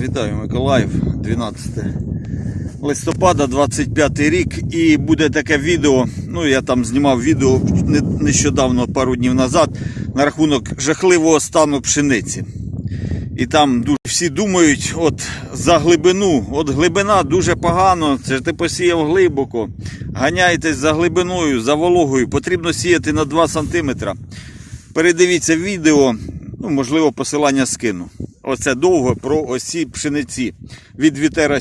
Вітаю, Миколаїв, 12 листопада, 25 рік. І буде таке відео. Ну, я там знімав відео нещодавно, пару днів назад, на рахунок жахливого стану пшениці. І там всі думають, от за глибину, от глибина дуже погано, це ж ти посіяв глибоко. Ганяєтесь за глибиною, за вологою, потрібно сіяти на 2 см. Передивіться відео, ну, можливо, посилання скину. Оце довго про осі пшениці від Вітера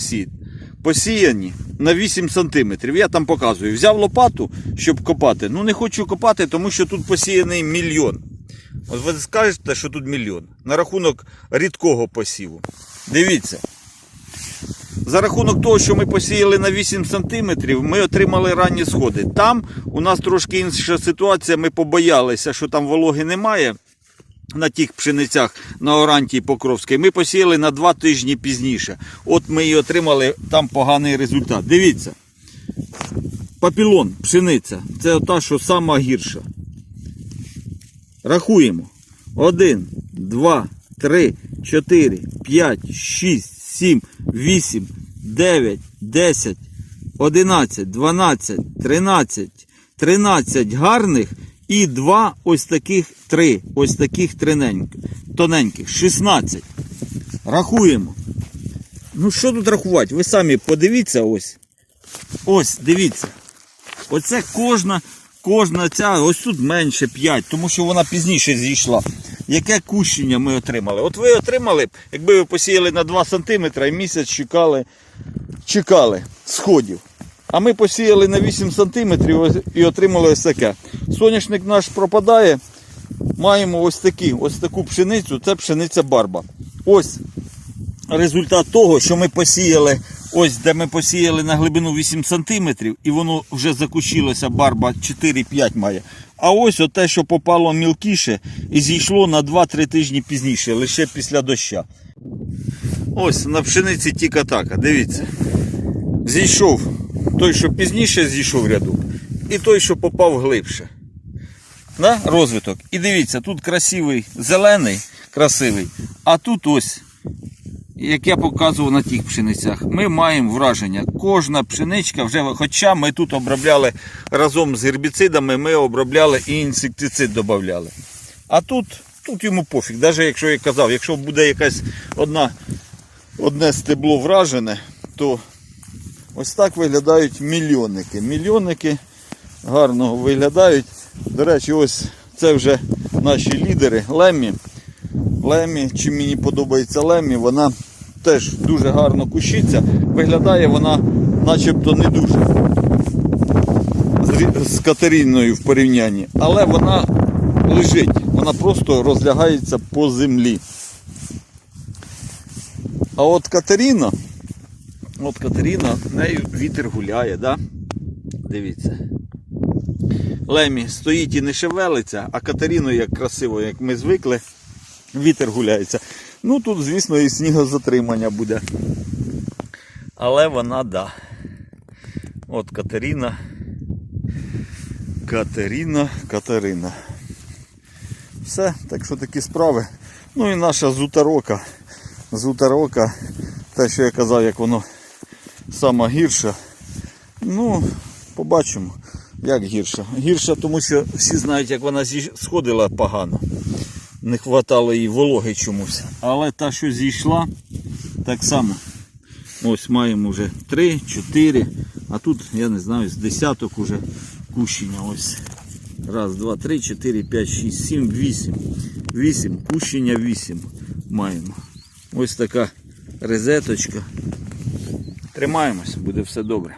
Посіяні на 8 см. Я там показую. Взяв лопату, щоб копати. Ну не хочу копати, тому що тут посіяний мільйон. От ви скажете, що тут мільйон. На рахунок рідкого посіву. Дивіться. За рахунок того, що ми посіяли на 8 см, ми отримали ранні сходи. Там у нас трошки інша ситуація. Ми побоялися, що там вологи немає на тих пшеницях на Оранті і Покровській. Ми посіяли на 2 тижні пізніше. От ми і отримали там поганий результат. Дивіться. Папілон, пшениця. Це та, що сама гірша. Рахуємо. 1, 2, 3, 4, 5, 6, 7, 8, 9, 10, 11, 12, 13, 13 гарних і два ось таких три. Ось таких тоненьких. 16. Рахуємо. Ну що тут рахувати? Ви самі подивіться ось. Ось, дивіться. Оце кожна, кожна ця, ось тут менше 5, тому що вона пізніше зійшла. Яке кущення ми отримали? От ви отримали, якби ви посіяли на 2 см і місяць чекали, чекали сходів. А ми посіяли на 8 см і отримали ось таке. Соняшник наш пропадає. Маємо ось такі, ось таку пшеницю, це пшениця барба. Ось результат того, що ми посіяли, ось де ми посіяли на глибину 8 см, і воно вже закущилося, барба 4-5 має. А ось те, що попало мілкіше і зійшло на 2-3 тижні пізніше, лише після доща. Ось на пшениці тіка-така, дивіться. Зійшов той, що пізніше зійшов рядок, і той, що попав глибше. На розвиток. І дивіться, тут красивий зелений, красивий, а тут ось як я показував на тих пшеницях, ми маємо враження. Кожна пшеничка вже, хоча ми тут обробляли разом з гербіцидами, ми обробляли і інсектицид додавали. А тут, тут йому пофіг. Навіть якщо я казав, якщо буде якась одна, одне стебло вражене, то ось так виглядають мільйонники. Мільйонники гарно виглядають. До речі, ось це вже наші лідери Леммі. Лемі, чим мені подобається Лемі, вона теж дуже гарно кущиться. Виглядає вона начебто не дуже з Катериною в порівнянні, але вона лежить, вона просто розлягається по землі. А от Катерина, от Катерина, нею вітер гуляє, да? Дивіться. Лемі стоїть і не шевелиться, а Катерину, як красиво, як ми звикли, вітер гуляється. Ну тут, звісно, і снігозатримання буде. Але вона да. От Катерина. Катерина, Катерина. Все, так що такі справи. Ну і наша зутарока. Зутарока, те, що я казав, як воно сама гірша. Ну, побачимо, як гірша. Гірша, тому що всі знають, як вона сходила погано не хватало їй вологи чомусь. Але та, що зійшла, так само. Ось маємо вже 3, 4, а тут, я не знаю, з десяток уже кущення. Ось. Раз, два, три, чотири, п'ять, шість, сім, вісім. Вісім, кущення вісім маємо. Ось така резеточка. Тримаємось, буде все добре.